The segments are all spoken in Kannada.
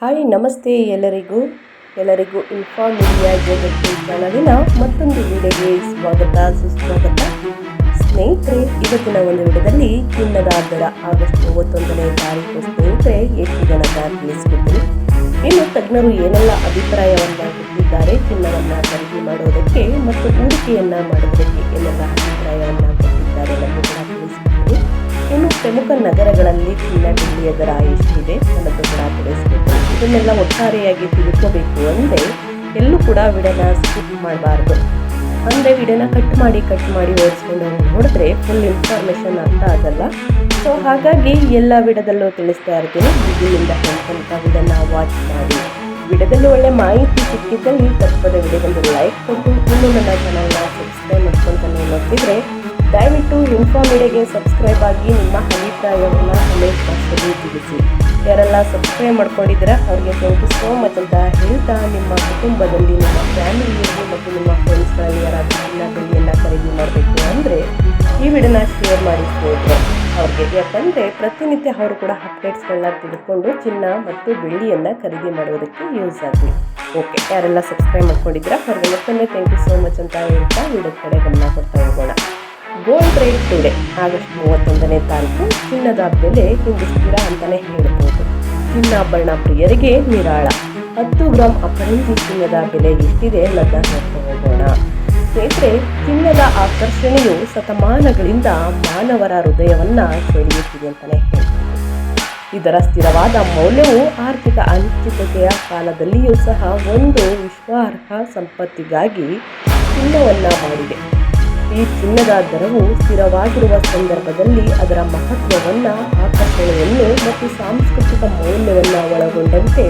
ಹಾಯ್, ನಮಸ್ತೆ ಎಲ್ಲರಿಗೂ. ಎಲ್ಲರಿಗೂ ಇನ್ಫಾರ್ಮ್ ಮೀಡಿಯಾ ಜಗತ್ತು ಚಾನಲಿನ ಮತ್ತೊಂದು ವಿಡಿಯೋಗೆ ಸ್ವಾಗತ, ಸುಸ್ವಾಗತ. ಸ್ನೇಹಿತರೆ, ಇವತ್ತಿನ ಒಂದು ವಿಡಿಯೋದಲ್ಲಿ ಚಿನ್ನದ ದರ ಆಗಸ್ಟ್ ಮೂವತ್ತೊಂದನೇ ತಾರೀಕು ಸ್ನೇಹಿತರೆ ಎಷ್ಟು ಜನದ ತಿಳಿಸ್ಕೊಡ್ತೀನಿ. ಇನ್ನು ತಜ್ಞರು ಏನೆಲ್ಲ ಅಭಿಪ್ರಾಯವನ್ನು ಕೊಟ್ಟಿದ್ದಾರೆ ಚಿನ್ನವನ್ನು ಖರೀದಿ ಮಾಡೋದಕ್ಕೆ ಮತ್ತು ಹೂಡಿಕೆಯನ್ನು ಮಾಡೋದಕ್ಕೆ ಏನೆಲ್ಲ ಅಭಿಪ್ರಾಯವನ್ನು ಕೊಟ್ಟಿದ್ದಾರೆ ಕೂಡ ತಿಳಿಸ್ಕೊಡ್ತೀನಿ. ಇನ್ನು ಪ್ರಮುಖ ನಗರಗಳಲ್ಲಿ ಚಿನ್ನ ಬೆಳ್ಳಿಯ ದರ ಎಷ್ಟಿದೆ ಅನ್ನೋದು ಕೂಡ ಇದನ್ನೆಲ್ಲ ಒಟ್ಟಾರೆಯಾಗಿ ತಿಳ್ಕೋಬೇಕು ಅಂದರೆ ಎಲ್ಲೂ ಕೂಡ ವಿಡನ ಸ್ಕಿಪ್ ಮಾಡಬಾರ್ದು. ಅಂದರೆ ವಿಡನ ಕಟ್ ಮಾಡಿ ಕಟ್ ಮಾಡಿ ಓಡಿಸ್ಕೊಂಡು ನೋಡಿದ್ರೆ ಫುಲ್ ಇನ್ಫಾರ್ಮೇಷನ್ ಅಂತ ಆಗಲ್ಲ. ಸೊ ಹಾಗಾಗಿ ಎಲ್ಲ ವಿಡದಲ್ಲೂ ತಿಳಿಸ್ತಾ ಇರ್ತೀನಿ. ಬಿಗಿನಿಂದ ಕಂಪಂತ ವಿಡನ ವಾಚ್ ಮಾಡಿ. ವಿಡದಲ್ಲಿ ಒಳ್ಳೆ ಮಾಹಿತಿ ಸಿಕ್ಕಿದ್ದಲ್ಲಿ ತಪ್ಪದ ವಿಡಿಯೋಗೊಂದು ಲೈಕ್ ಕೊಟ್ಟು ಇನ್ನೂ ನನ್ನ ಚಾನಲ್ನ ಸಬ್ಸ್ಕ್ರೈಬ್ ಮಾಡ್ಕೊಂತ ನೋಡ್ತಿದ್ರೆ ದಯವಿಟ್ಟು ಇನ್ಫೋ ಮೀಡಿಯಾಗೆ ಸಬ್ಸ್ಕ್ರೈಬ್ ಆಗಿ ನಿಮ್ಮ ಅಭಿಪ್ರಾಯವನ್ನು ಕಮೆಂಟ್ ಬಾಕ್ಸಲ್ಲಿ ತಿಳಿಸಿ. ಯಾರೆಲ್ಲ ಸಬ್ಸ್ಕ್ರೈಬ್ ಮಾಡ್ಕೊಂಡಿದ್ದೀರಾ, ಅವ್ರಿಗೆ ಥ್ಯಾಂಕ್ ಯು ಸೋ ಮಚ್ ಅಂತ ಹೇಳ್ತಾ ನಿಮ್ಮ ಕುಟುಂಬದಲ್ಲಿ ನಿಮ್ಮ ಫ್ಯಾಮಿಲಿಯಲ್ಲಿ ಮತ್ತು ನಿಮ್ಮ ಫ್ರೆಂಡ್ಸ್ಗಳಲ್ಲಿ ಯಾರಾದರೂ ಎಲ್ಲ ಖರೀದಿ ಮಾಡಬೇಕು ಅಂದರೆ ಈ ವಿಡಿಯೋನ ಶೇರ್ ಮಾಡಿಸ್ಬೋದು. ಅವ್ರಿಗೆ ಯಾಕಂದರೆ ಪ್ರತಿನಿತ್ಯ ಅವರು ಕೂಡ ಅಪ್ಡೇಟ್ಸ್ಗಳನ್ನ ತಿಳ್ಕೊಂಡು ಚಿನ್ನ ಮತ್ತು ಬೆಳ್ಳಿಯನ್ನು ಖರೀದಿ ಮಾಡೋದಕ್ಕೆ ಯೂಸ್ ಆಗಲಿ. ಓಕೆ ಯಾರೆಲ್ಲ ಸಬ್ಸ್ಕ್ರೈಬ್ ಮಾಡ್ಕೊಂಡಿದ್ದೀರಾ, ಅವ್ರಿಗೆ ಮತ್ತೊಮ್ಮೆ ಥ್ಯಾಂಕ್ ಯು ಸೋ ಮಚ್ ಅಂತ ಹೇಳ್ತಾ ವಿಡಿಯೋ ಕಡೆ ಗಮನ ಕೊಡ್ತಾ ಹೋಗೋಣ. ಗೋಲ್ಡ್ ರೇಟ್ ಟುಡೇ ಆಗಸ್ಟ್ ಮೂವತ್ತೊಂದನೇ ತಾರೀಕು, ಚಿನ್ನದ ಬೆಲೆ ಇಂದು ಸ್ಥಿರ ಅಂತಲೇ ಹೇಳ್ಬೋದು ಚಿನ್ನಾಭರಣ ಪ್ರಿಯರಿಗೆ ನಿರಾಳ. ಹತ್ತು ಗ್ರಾಮ್ ಅಪರಂಜಿ ಚಿನ್ನದ ಬೆಲೆ ಎಷ್ಟಿದೆ ಅನ್ನೋದನ್ನ ಹೋಗೋಣ. ಸ್ನೇಹಿತರೆ, ಚಿನ್ನದ ಆಕರ್ಷಣೆಯು ಶತಮಾನಗಳಿಂದ ಮಾನವರ ಹೃದಯವನ್ನ ಸೆಳೆಯುತ್ತಿದೆ ಅಂತಲೇ ಹೇಳ್ಬೋದು ಇದರ ಸ್ಥಿರವಾದ ಮೌಲ್ಯವು ಆರ್ಥಿಕ ಅನಿಶ್ಚಿತತೆಯ ಕಾಲದಲ್ಲಿಯೂ ಸಹ ಒಂದು ವಿಶ್ವಾರ್ಹ ಸಂಪತ್ತಿಗಾಗಿ ಚಿನ್ನವನ್ನ ಮಾಡಿದೆ. ಈ ಚಿನ್ನದ ದರವು ಸ್ಥಿರವಾಗಿರುವ ಸಂದರ್ಭದಲ್ಲಿ ಅದರ ಮಹತ್ವವನ್ನು, ಆಕರ್ಷಣೆಯನ್ನು ಮತ್ತು ಸಾಂಸ್ಕೃತಿಕ ಮೌಲ್ಯವನ್ನು ಒಳಗೊಂಡಂತೆ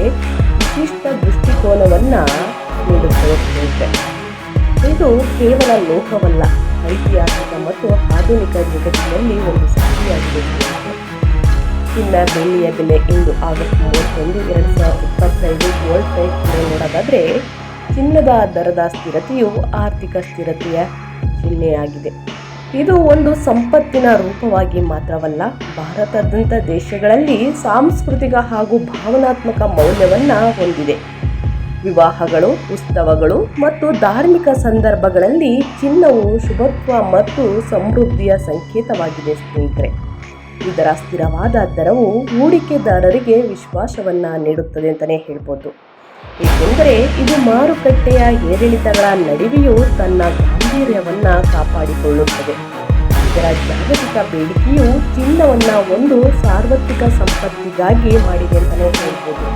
ವಿಶಿಷ್ಟ ದೃಷ್ಟಿಕೋನವನ್ನು ನೀಡುತ್ತಿರುತ್ತೆ ಇದು ಕೇವಲ ಲೋಕವಲ್ಲ, ಐತಿಹಾಸಿಕ ಮತ್ತು ಆಧುನಿಕ ಜಗತ್ತಿನಲ್ಲಿ ಒಂದು ಸಾಧ್ಯವಾಗಿದೆ ಚಿನ್ನ ಬೆಳ್ಳಿಯ ಬೆಲೆ ಇಂದು ಆಗಸ್ಟ್ ಮೂವತ್ತೊಂದು, ಎರಡು ಸಾವಿರದ ಇಪ್ಪತ್ತೈದು ವರ್ಲ್ಡ್ ಪ್ರೈಸ್ ನೋಡೋದಾದರೆ ಚಿನ್ನದ ದರದ ಸ್ಥಿರತೆಯು ಆರ್ಥಿಕ ಸ್ಥಿರತೆಯ ಚಿಹ್ನೆಯಾಗಿದೆ ಇದು ಒಂದು ಸಂಪತ್ತಿನ ರೂಪವಾಗಿ ಮಾತ್ರವಲ್ಲ ಭಾರತದಂಥ ದೇಶಗಳಲ್ಲಿ ಸಾಂಸ್ಕೃತಿಕ ಹಾಗೂ ಭಾವನಾತ್ಮಕ ಮೌಲ್ಯವನ್ನು ಹೊಂದಿದೆ. ವಿವಾಹಗಳು, ಉತ್ಸವಗಳು ಮತ್ತು ಧಾರ್ಮಿಕ ಸಂದರ್ಭಗಳಲ್ಲಿ ಚಿನ್ನವು ಶುಭತ್ವ ಮತ್ತು ಸಮೃದ್ಧಿಯ ಸಂಕೇತವಾಗಿದೆ ಸ್ನೇಹಿತರೆ. ಇದರ ಸ್ಥಿರವಾದ ದರವು ಹೂಡಿಕೆದಾರರಿಗೆ ವಿಶ್ವಾಸವನ್ನು ನೀಡುತ್ತದೆ ಅಂತಲೇ ಹೇಳ್ಬೋದು. ಏಕೆಂದರೆ ಇದು ಮಾರುಕಟ್ಟೆಯ ಏರಿಳಿತಗಳ ನಡುವೆಯೂ ತನ್ನ ಗಾಂಭೀರ್ಯವನ್ನು ಕಾಪಾಡಿಕೊಳ್ಳುತ್ತದೆ. ಇದರ ಜಾಗತಿಕ ಬೇಡಿಕೆಯು ಚಿನ್ನವನ್ನು ಒಂದು ಸಾರ್ವತ್ರಿಕ ಸಂಪತ್ತಿಗಾಗಿ ಮಾಡಿದೆ ಅಂತಲೇ ಹೇಳ್ಬೋದು.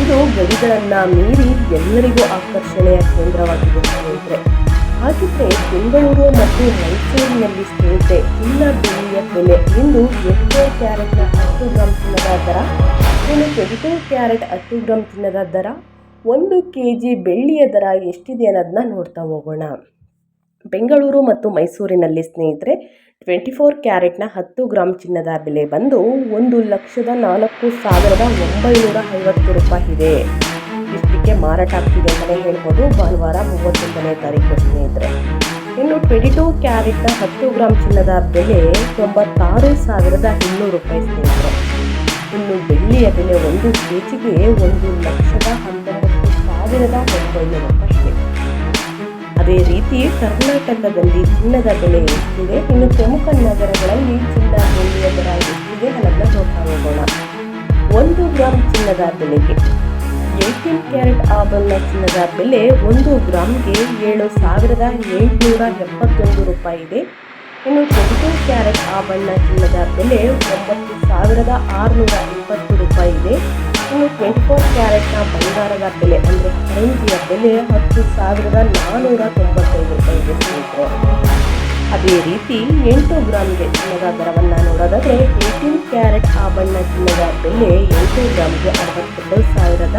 ಇದು ಗಡಿಗಳನ್ನು ಮೀರಿ ಎಲ್ಲರಿಗೂ ಆಕರ್ಷಣೆಯ ಕೇಂದ್ರವಾಗಿದೆ ಸ್ನೇಹಿತರೆ ಹಾಗಿದ್ರೆ ಬೆಂಗಳೂರು ಮತ್ತು ಮೈಸೂರಿನಲ್ಲಿ ಸ್ನೇಹಿತರೆ ಚಿನ್ನ ಬೆಳ್ಳಿಯ ಬೆಲೆ ಇಂದು ಎಂಟು ಕ್ಯಾರೆಟ್ನ ಹತ್ತು ಗ್ರಾಮ್ ಚಿನ್ನದ ದರ, ಇನ್ನು ಟ್ವೆಂಟಿ ಕ್ಯಾರೆಟ್ ಹತ್ತು ಗ್ರಾಮ್ ಚಿನ್ನದ ದರ ಒಂದು ಕೆ ಜಿ ಬೆಳ್ಳಿಯ ದರ ಎಷ್ಟಿದೆ ಅನ್ನೋದನ್ನ ನೋಡ್ತಾ ಹೋಗೋಣ. ಬೆಂಗಳೂರು ಮತ್ತು ಮೈಸೂರಿನಲ್ಲಿ ಸ್ನೇಹಿತರೆ, ಟ್ವೆಂಟಿ ಫೋರ್ ಕ್ಯಾರೆಟ್ನ ಹತ್ತು ಗ್ರಾಮ್ ಚಿನ್ನದ ಬೆಲೆ ಬಂದು ಒಂದು ಲಕ್ಷದ ನಾಲ್ಕು ಸಾವಿರದ ಒಂಬೈನೂರ ಐವತ್ತು ರೂಪಾಯಿ ಇದೆ. ಇಷ್ಟಕ್ಕೆ ಮಾರಾಟ ಆಗ್ತಿದೆ ಅಂತಲೇ ಹೇಳ್ಬೋದು. ಭಾನುವಾರ ಮೂವತ್ತೊಂದನೇ ತಾರೀಕು ಸ್ನೇಹಿತರೆ. ಇನ್ನು ಟ್ವೆಂಟಿ ಟೂ ಕ್ಯಾರೆಟ್ನ ಹತ್ತು ಗ್ರಾಮ್ ಚಿನ್ನದ ಬೆಲೆ ತೊಂಬತ್ತಾರು ಸಾವಿರದ ಇನ್ನೂರು ರೂಪಾಯಿ ಸ್ನೇಹಿತರೆ. ಇನ್ನು ಬೆಳ್ಳಿಯ ಬೆಲೆ ಒಂದು ಕೆ ಜಿಗೆ ಒಂದು ಲಕ್ಷದ ಹತ್ತೊಂಬತ್ತು ಸಾವಿರದ ಒಂಬೈನೂರ ರೂಪಾಯಿ ಅದೇ ರೀತಿ ಕರ್ನಾಟಕದಲ್ಲಿ ಚಿನ್ನದ ಬೆಲೆ ಎಷ್ಟಿದೆ ಇನ್ನು ಪ್ರಮುಖ ನಗರಗಳಲ್ಲಿ ಚಿನ್ನ ಬೆಲೆಯ ದರ ಎಷ್ಟಿದೆ ಅನ್ನೋದನ್ನ ನೋಡ್ತಾ ಒಂದು ಗ್ರಾಮ್ ಚಿನ್ನದ ಬೆಲೆಗೆ ಏಯ್ಟೀನ್ ಕ್ಯಾರೆಟ್ ಆಭರಣ ಚಿನ್ನದ ಬೆಲೆ ಒಂದು ಗ್ರಾಮ್ಗೆ ಏಳು ಸಾವಿರದ ಎಂಟುನೂರ ಎಪ್ಪತ್ತೊಂದು ರೂಪಾಯಿ ಇದೆ. ಇನ್ನು ಟ್ವೆಂಟಿ ಕ್ಯಾರೆಟ್ ಆಭರಣ ಚಿನ್ನದ ಬೆಲೆ ಒಂಬತ್ತು ಸಾವಿರದ ಆರುನೂರ ಇಪ್ಪತ್ತು ರೂಪಾಯಿ ಇದೆ. ಇನ್ನು ಟ್ವೆಂಟಿ ಫೋರ್ ಕ್ಯಾರೆಟ್ನ ಬಂಗಾರದ ಬೆಲೆ ಅಂದರೆ ಕರೆನ್ಸಿಯ ಬೆಲೆ ಹತ್ತು ಸಾವಿರದ ನಾನ್ನೂರ ತೊಂಬತ್ತೈದು ರೂಪಾಯಿಗೆ ಸಿಗುತ್ತೆ ಅದೇ ರೀತಿ ಎಂಟು ಗ್ರಾಮ್ಗೆ ಚಿನ್ನದ ದರವನ್ನು ನೋಡೋದಾದರೆ ಏಯ್ಟೀನ್ ಕ್ಯಾರೆಟ್ ಆಭರಣ ಚಿನ್ನದ ಬೆಲೆ ಎಂಟು ಗ್ರಾಮ್ಗೆ ಅರವತ್ತೆರಡು ಸಾವಿರದ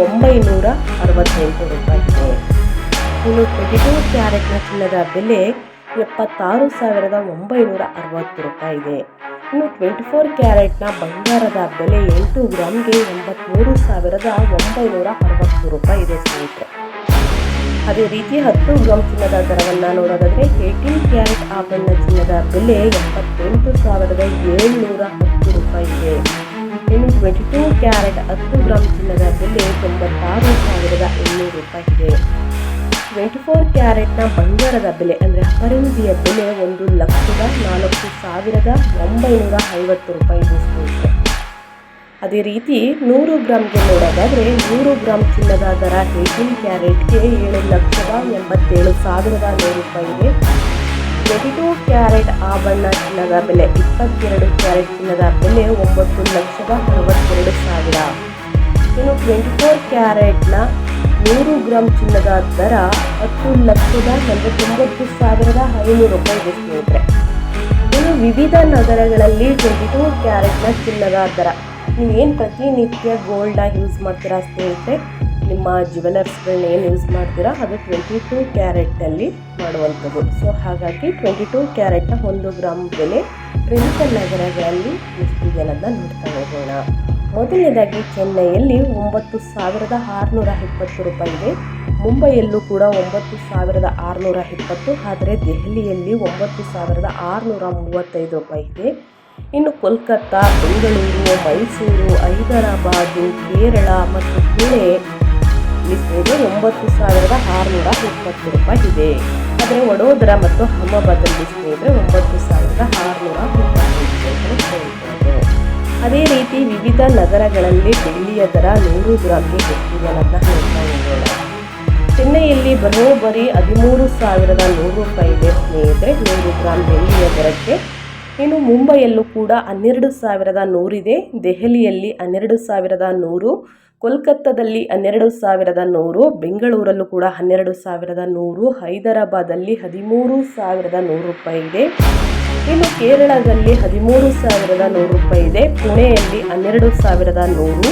ಒಂಬೈನೂರ ಅರವತ್ತೆಂಟು ರೂಪಾಯಿ ಇದೆ ಇನ್ನು ಟ್ವೆಂಟಿ ಟೂ ಕ್ಯಾರೆಟ್ನ ಚಿನ್ನದ ಬೆಲೆ ಎಪ್ಪತ್ತಾರು ಸಾವಿರದ ಒಂಬೈನೂರ ಅರವತ್ತು ರೂಪಾಯಿ ಇದೆ ಇನ್ನು ಟ್ವೆಂಟಿ ಫೋರ್ ಕ್ಯಾರೆಟ್ನ ಬಂಗಾರದ ಬೆಲೆ ಎಂಟು ಗ್ರಾಮ್ಗೆ ಎಂಬತ್ತ್ಮೂರು ಸಾವಿರದ ಒಂಬೈನೂರ ಅರವತ್ತು ರೂಪಾಯಿ ಇದೆ ಸ್ನೇಹಿತರೆ. ಅದೇ ರೀತಿ ಹತ್ತು ಗ್ರಾಮ್ ಚಿನ್ನದ ದರವನ್ನು ನೋಡೋದಾದರೆ ಏಯ್ಟೀನ್ ಕ್ಯಾರೆಟ್ ಆಭರಣ ಚಿನ್ನದ ಬೆಲೆ ಎಂಬತ್ತೆಂಟು ಸಾವಿರದ ಏಳ್ನೂರ ಹತ್ತು ರೂಪಾಯಿ ಇದೆ. ಇನ್ನು ಟ್ವೆಂಟಿ ಟೂ ಕ್ಯಾರೆಟ್ ಹತ್ತು ಗ್ರಾಮ್ ಚಿನ್ನದ ಬೆಲೆ ತೊಂಬತ್ತಾರು ಸಾವಿರದ ಇನ್ನೂರು ರೂಪಾಯಿ ಇದೆ. ಟ್ವೆಂಟಿ ಫೋರ್ ಕ್ಯಾರೆಟ್ನ ಬಂಗಾರದ ಬೆಲೆ ಅಂದರೆ ಅಪರಂಜಿಯ ಬೆಲೆ ಒಂದು ಲಕ್ಷದ ನಾಲ್ಕು ಸಾವಿರದ ಒಂಬೈನೂರ ಐವತ್ತು ರೂಪಾಯಿ ಇದೆ ಅದೇ ರೀತಿ ನೂರು ಗ್ರಾಮ್ಗೆ ನೋಡೋದಾದರೆ ನೂರು ಗ್ರಾಮ್ ಚಿನ್ನದ ದರ ಏಯ್ಟೀನ್ ಕ್ಯಾರೆಟ್ಗೆ ಏಳು ಲಕ್ಷದ ಎಂಬತ್ತೇಳು ಸಾವಿರದ ನೂರು ರೂಪಾಯಿ ಇದೆ ಟ್ವೆಂಟಿ ಟೂ ಕ್ಯಾರೆಟ್ ಆಭರಣ ಚಿನ್ನದ ಬೆಲೆ ಇಪ್ಪತ್ತೆರಡು ಕ್ಯಾರೆಟ್ ಚಿನ್ನದ ಬೆಲೆ ಒಂಬತ್ತು ಲಕ್ಷದ ಅರವತ್ತೆರಡು ಸಾವಿರ. ಇನ್ನು ಟ್ವೆಂಟಿ ಫೋರ್ ಕ್ಯಾರೆಟ್ನ ನೂರು ಗ್ರಾಮ್ ಚಿನ್ನದ ದರ ಹತ್ತು ಲಕ್ಷದ ನಲವತ್ತೊಂಬತ್ತು ಸಾವಿರದ ಐನೂರು ರೂಪಾಯಿ ಇದೆ ಸ್ನೇಹಿತರೆ. ಇನ್ನು ವಿವಿಧ ನಗರಗಳಲ್ಲಿ ಟ್ವೆಂಟಿ ಟೂ ಕ್ಯಾರೆಟ್ನ ಚಿನ್ನದ ದರ. ನೀವೇನು ಪ್ರತಿನಿತ್ಯ ಗೋಲ್ಡಾಗಿ ಯೂಸ್ ಮಾಡ್ತೀರಾ ಸ್ನೇಹಿತರೆ? ನಿಮ್ಮ ಜ್ಯುವೆಲರ್ಸ್ಗಳನ್ನ ಏನು ಯೂಸ್ ಮಾಡ್ತೀರಾ? ಅದು ಟ್ವೆಂಟಿ ಟೂ ಕ್ಯಾರೆಟಲ್ಲಿ ಮಾಡುವಂಥದ್ದು. ಸೊ ಹಾಗಾಗಿ ಟ್ವೆಂಟಿ ಟೂ ಕ್ಯಾರೆಟ್ನ ಒಂದು ಗ್ರಾಮ್ ಬೆಲೆ ಪ್ರಮುಖ ನಗರಗಳಲ್ಲಿ ಎಷ್ಟಿದೆ ಅನ್ನೋದನ್ನ ನೋಡ್ತಾ ಹೋಗೋಣ. ಮೊದಲನೇದಾಗಿ ಚೆನ್ನೈಯಲ್ಲಿ ಒಂಬತ್ತು ಸಾವಿರದ ಆರುನೂರ ಇಪ್ಪತ್ತು ರೂಪಾಯಿ ಇದೆ ಮುಂಬೈಯಲ್ಲೂ ಕೂಡ ಒಂಬತ್ತು ಸಾವಿರದ ಆರುನೂರ ಇಪ್ಪತ್ತು, ಆದರೆ ದೆಹಲಿಯಲ್ಲಿ ಒಂಬತ್ತು ಸಾವಿರದ ಆರುನೂರ ಮೂವತ್ತೈದು ರೂಪಾಯಿ ಇದೆ ಇನ್ನು ಕೋಲ್ಕತ್ತಾ, ಬೆಂಗಳೂರು, ಮೈಸೂರು, ಹೈದರಾಬಾದು, ಕೇರಳ ಮತ್ತು ಪುಣೆ ಇಲ್ಲಿ ಒಂಬತ್ತು ಸಾವಿರದ ಆರುನೂರ ಇಪ್ಪತ್ತು ರೂಪಾಯಿ ಇದೆ ಆದರೆ ವಡೋದರಾ ಮತ್ತು ಅಹಮದಾಬಾದಲ್ಲಿ ಸ್ನೇಹಿತರೆ ಒಂಬತ್ತು ಸಾವಿರದ ಆರುನೂರ ಇಪ್ಪತ್ತೈದು ಅದೇ ರೀತಿ ವಿವಿಧ ನಗರಗಳಲ್ಲಿ ಬೆಳ್ಳಿಯ ದರ ನೂರು ಗ್ರಾಮ್ಗೆ ಎಷ್ಟಿದೆ ಅಂತ ಹೇಳ್ತಾ ಚೆನ್ನೈಯಲ್ಲಿ ಬರೋಬ್ಬರಿ ಹದಿಮೂರು ಸಾವಿರದ ನೂರು ರೂಪಾಯಿ ಇದೆ ಸ್ನೇಹಿತರೆ. ನೂರು ಗ್ರಾಮ್ ಬೆಳ್ಳಿಯ ದರಕ್ಕೆ. ಇನ್ನು ಮುಂಬೈಯಲ್ಲೂ ಕೂಡ ಹನ್ನೆರಡು ಸಾವಿರದ ನೂರಿದೆ ದೆಹಲಿಯಲ್ಲಿ ಹನ್ನೆರಡು ಸಾವಿರದ ನೂರು, ಕೋಲ್ಕತ್ತಾದಲ್ಲಿ ಹನ್ನೆರಡು ಸಾವಿರದ ನೂರು, ಬೆಂಗಳೂರಲ್ಲೂ ಕೂಡ ಹನ್ನೆರಡು ಸಾವಿರದ ನೂರು ಹೈದರಾಬಾದಲ್ಲಿ ಹದಿಮೂರು ಸಾವಿರದ ನೂರು ರೂಪಾಯಿ ಇದೆ. ಇನ್ನು ಕೇರಳದಲ್ಲಿ ಹದಿಮೂರು ಸಾವಿರದ ನೂರು ರೂಪಾಯಿ ಇದೆ. ಪುಣೆಯಲ್ಲಿ ಹನ್ನೆರಡು ಸಾವಿರದ ನೂರು.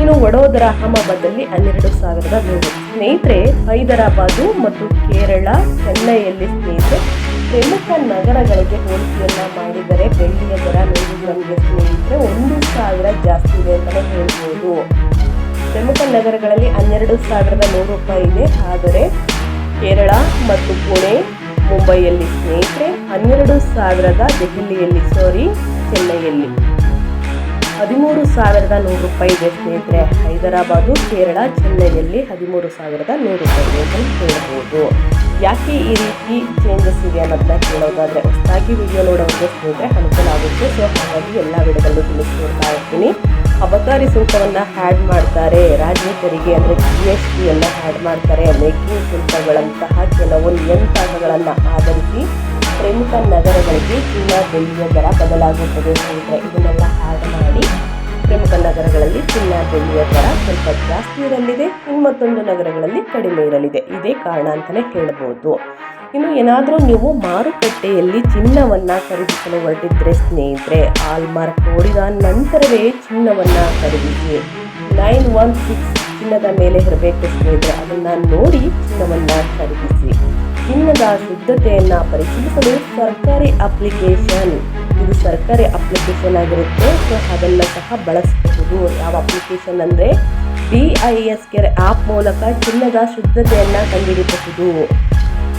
ಇನ್ನು ವಡೋದರ ಅಹಮದಾಬಾದಲ್ಲಿ ಹನ್ನೆರಡು ಸಾವಿರದ ನೂರು. ಸ್ನೇಹಿತರೆ, ಹೈದರಾಬಾದು ಮತ್ತು ಕೇರಳ ಚೆನ್ನೈಯಲ್ಲಿ ಸ್ನೇಹಿತರೆ, ಪ್ರಮುಖ ನಗರಗಳಿಗೆ ಹೋಲಿಕೆಯನ್ನ ಮಾಡಿದರೆ ಬೆಳ್ಳಿಯ ದರ ನೂರು ಗ್ರಾಮ್ಗೆ ಸ್ನೇಹಿತರೆ ಒಂದು ಸಾವಿರ ಜಾಸ್ತಿ ಇದೆ ಅಂತಲೇ ಹೇಳ್ಬೋದು. ಪ್ರಮುಖ ನಗರಗಳಲ್ಲಿ ಹನ್ನೆರಡು ಸಾವಿರದ ನೂರು ರೂಪಾಯಿ ಇದೆ. ಆದರೆ ಕೇರಳ ಮತ್ತು ಪುಣೆ ಮುಂಬೈಯಲ್ಲಿ ಸ್ನೇಹಿತರೆ, ಹನ್ನೆರಡು ಸಾವಿರದ ದೆಹಲಿಯಲ್ಲಿ ಸಾರಿ ಚೆನ್ನೈಯಲ್ಲಿ. ಹದಿಮೂರು ಸಾವಿರದ ನೂರು ರೂಪಾಯಿ ಇದೆ ಸ್ನೇಹಿತರೆ. ಹೈದರಾಬಾದು, ಕೇರಳ, ಚೆನ್ನೈಯಲ್ಲಿ ಹದಿಮೂರು ಸಾವಿರದ ನೂರು ರೂಪಾಯಿ ಇದೆ ಅಂತ ಹೇಳ್ಬೋದು. ಯಾಕೆ ಈ ರೀತಿ ಚೇಂಜಸ್ ಇದೆ ಅನ್ನೋದನ್ನ ಕೇಳೋದಾದರೆ, ಹೊಸದಾಗಿ ವಿಡಿಯೋ ನೋಡೋದಕ್ಕೆ ಸ್ನೇಹಿತರೆ ಅನುಕೂಲ ಆಗುತ್ತೆ. ಸೊ ಹಾಗಾಗಿ ಎಲ್ಲ ವಿಡಿಯೋದಲ್ಲೂ ತಿಳಿಸ್ಕೊಡ್ತಾ ಇರ್ತೀನಿ. ಅಬಕಾರಿ ಸುಂಕವನ್ನು ಹ್ಯಾಡ್ ಮಾಡ್ತಾರೆ. ರಾಜ್ಯ ತೆರಿಗೆ ಅಂದರೆ ಜಿ ಎಸ್ ಟಿಯನ್ನು ಹ್ಯಾಡ್ ಮಾಡ್ತಾರೆ. ಮೇಕಿಂಗ್ ಶುಲ್ಕಗಳಂತಹ ಕೆಲವು ನಿಯಂತ್ರಣಗಳನ್ನು ಆಧರಿಸಿ ಪ್ರಮುಖ ನಗರಗಳಿಗೆ ಚಿನ್ನ ಬೆಳ್ಳಿಯ ದರ ಬದಲಾಗುತ್ತದೆ ಸ್ನೇಹಿತರೆ ಇದನ್ನೆಲ್ಲ ಹ್ಯಾಡ್ ಮಾಡಿ ಪ್ರಮುಖ ನಗರಗಳಲ್ಲಿ ಚಿನ್ನ ಬೆಳ್ಳಿಯ ದರ ಸ್ವಲ್ಪ ಜಾಸ್ತಿ ಇರಲಿದೆ. ಇನ್ನು ಮತ್ತೊಂದು ನಗರಗಳಲ್ಲಿ ಕಡಿಮೆ ಇರಲಿದೆ. ಇದೇ ಕಾರಣ ಅಂತಲೇ ಹೇಳ್ಬೋದು. ಇನ್ನು ಏನಾದರೂ ನೀವು ಮಾರುಕಟ್ಟೆಯಲ್ಲಿ ಚಿನ್ನವನ್ನು ಖರೀದಿಸಲು ಹೊರಟಿದ್ರೆ ಸ್ನೇಹಿತರೆ ಆಲ್ಮಾರ್ಕ್ ನೋಡಿದ ನಂತರವೇ ಚಿನ್ನವನ್ನು ಖರೀದಿಸಿ. ನೈನ್ ಒನ್ ಸಿಕ್ಸ್ ಚಿನ್ನದ ಮೇಲೆ ಇರಬೇಕು ಸ್ನೇಹಿತರೆ, ಅದನ್ನು ನೋಡಿ ಚಿನ್ನವನ್ನು ಖರೀದಿಸಿ. ಚಿನ್ನದ ಶುದ್ಧತೆಯನ್ನು ಪರಿಶೀಲಿಸಲು ಸರ್ಕಾರಿ ಅಪ್ಲಿಕೇಶನ್, ಇದು ಸರ್ಕಾರಿ ಅಪ್ಲಿಕೇಶನ್ ಆಗಿರುತ್ತೆ, ಸೊ ಅದನ್ನು ಸಹ ಬಳಸಬಹುದು. ಯಾವ ಅಪ್ಲಿಕೇಶನ್ ಅಂದರೆ B I S care app ಮೂಲಕ ಚಿನ್ನದ ಶುದ್ಧತೆಯನ್ನು ಕಂಡುಹಿಡಿಯಬಹುದು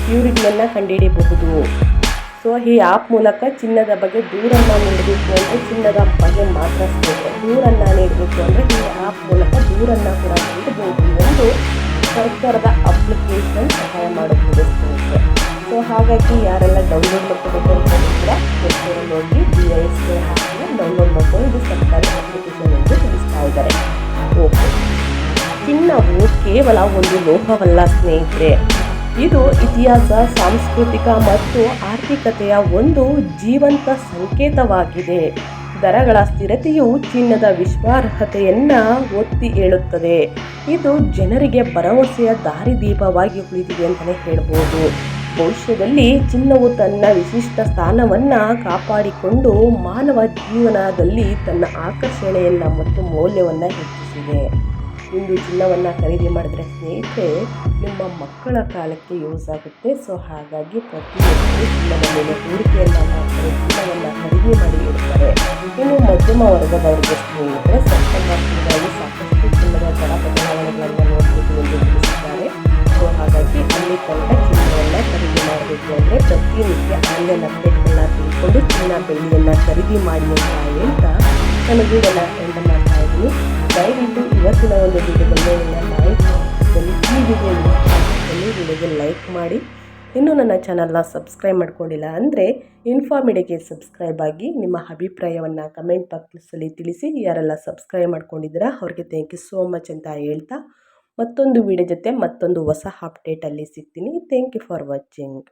ಪ್ಯೂರಿಟಿಯನ್ನು ಕಂಡುಹಿಡಿಯಬಹುದು ಸೊ ಈ ಆ್ಯಪ್ ಮೂಲಕ ಚಿನ್ನದ ಬಗ್ಗೆ ದೂರನ್ನು ನೀಡಬೇಕು ಅಂದರೆ ಚಿನ್ನದ ಬಗ್ಗೆ ಮಾತ್ರ ಸಿಗುತ್ತೆ ದೂರನ್ನು ನೀಡಬೇಕು ಅಂದರೆ ಈ ಆ್ಯಪ್ ಮೂಲಕ ದೂರನ್ನು ಕೂಡ ನೀಡಬಹುದು ಎಂದು ಸರ್ಕಾರದ ಅಪ್ಲಿಕೇಶನ್ ಸಹಾಯ ಮಾಡಬಹುದು ಸೊ ಹಾಗಾಗಿ ಯಾರೆಲ್ಲ ಡೌನ್ಲೋಡ್ ಮಾಡ್ಕೋಬೇಕು ಅಂತ ಪ್ಲೇಸ್ಟೋರಲ್ಲಿ ಹೋಗಿ ಬಿ ಐ ಎಸ್ ಹಾಕಿ ಡೌನ್ಲೋಡ್ ಮಾಡ್ಕೊಂಡು ಇದು ಸರ್ಕಾರಿ ಅಪ್ಲಿಕೇಶನ್ ಎಂದು ತಿಳಿಸ್ತಾ ಇದ್ದಾರೆ. ಓಕೆ ಚಿನ್ನವು ಕೇವಲ ಒಂದು ಲೋಹವಲ್ಲ ಸ್ನೇಹಿತರೆ. ಇದು ಇತಿಹಾಸ, ಸಾಂಸ್ಕೃತಿಕ ಮತ್ತು ಆರ್ಥಿಕತೆಯ ಒಂದು ಜೀವಂತ ಸಂಕೇತವಾಗಿದೆ. ದರಗಳ ಸ್ಥಿರತೆಯು ಚಿನ್ನದ ವಿಶ್ವಾರ್ಹತೆಯನ್ನು ಒತ್ತಿ ಹೇಳುತ್ತದೆ. ಇದು ಜನರಿಗೆ ಭರವಸೆಯ ದಾರಿದೀಪವಾಗಿ ಉಳಿದಿದೆ ಅಂತಲೇ ಹೇಳ್ಬೋದು. ಭವಿಷ್ಯದಲ್ಲಿ ಚಿನ್ನವು ತನ್ನ ವಿಶಿಷ್ಟ ಸ್ಥಾನವನ್ನು ಕಾಪಾಡಿಕೊಂಡು ಮಾನವ ಜೀವನದಲ್ಲಿ ತನ್ನ ಆಕರ್ಷಣೆಯನ್ನು ಮತ್ತು ಮೌಲ್ಯವನ್ನು ಹೆಚ್ಚಿಸಿದೆ. ಇಂದು ಚಿನ್ನವನ್ನು ಖರೀದಿ ಮಾಡಿದ್ರೆ ಸ್ನೇಹಿತರೆ, ನಿಮ್ಮ ಮಕ್ಕಳ ಕಾಲಕ್ಕೆ ಯೂಸ್ ಆಗುತ್ತೆ. ಸೊ ಹಾಗಾಗಿ ಪ್ರತಿಯೊಬ್ಬರು ಚಿನ್ನದ ಮೇಲೆ ಹೂಡಿಕೆಯನ್ನು ಮಾಡ್ತಾರೆ ಚಿನ್ನವನ್ನು ಖರೀದಿ ಮಾಡಿ ಇಡ್ತಾರೆ. ಇನ್ನು ಮಧ್ಯಮ ವರ್ಗದವರಿಗೆ ಸ್ನೇಹಿತರೆ ತಿಂಗಳಲ್ಲಿ ಸಾಕಷ್ಟು ಚಿನ್ನದ ದರ ಬದಲಾವಣೆಗಳನ್ನು ನೋಡಬೇಕು ಎಂದು ತಿಳಿಸಿದ್ದಾರೆ. ಸೊ ಹಾಗಾಗಿ ಅಲ್ಲಿ ತನಕ ಚಿನ್ನವನ್ನು ಖರೀದಿ ಮಾಡಬೇಕು ಅಂದರೆ ಪ್ರತಿನಿತ್ಯ ಆನ್ಲೈನ್ ಅಪ್ಡೇಟ್ಗಳನ್ನ ತಿಳ್ಕೊಂಡು, ಚಿನ್ನ ಬೆಳ್ಳಿಯನ್ನು ಖರೀದಿ ಮಾಡಿ ಅಂತ ಹೇಳ್ತಾ ನಾನು ವಿಡಿಯೋಗೆ ಲೈಕ್ ಮಾಡಿ. ಇನ್ನೂ ನನ್ನ ಚಾನಲ್ನ ಸಬ್ಸ್ಕ್ರೈಬ್ ಮಾಡ್ಕೊಂಡಿಲ್ಲ ಅಂದರೆ ಇನ್ಫಾರ್ಮಿಡಿಗೆ ಸಬ್ಸ್ಕ್ರೈಬ್ ಆಗಿ ನಿಮ್ಮ ಅಭಿಪ್ರಾಯವನ್ನು ಕಮೆಂಟ್ ಬಾಕ್ಸಲ್ಲಿ ತಿಳಿಸಿ. ಯಾರೆಲ್ಲ ಸಬ್ಸ್ಕ್ರೈಬ್ ಮಾಡ್ಕೊಂಡಿದ್ದೀರಾ ಅವ್ರಿಗೆ ಥ್ಯಾಂಕ್ ಯು ಸೋ ಮಚ್ ಅಂತ ಹೇಳ್ತಾ ಮತ್ತೊಂದು ವಿಡಿಯೋ ಜೊತೆ ಮತ್ತೊಂದು ಹೊಸ ಅಪ್ಡೇಟಲ್ಲಿ ಸಿಗ್ತೀನಿ. Thank you for watching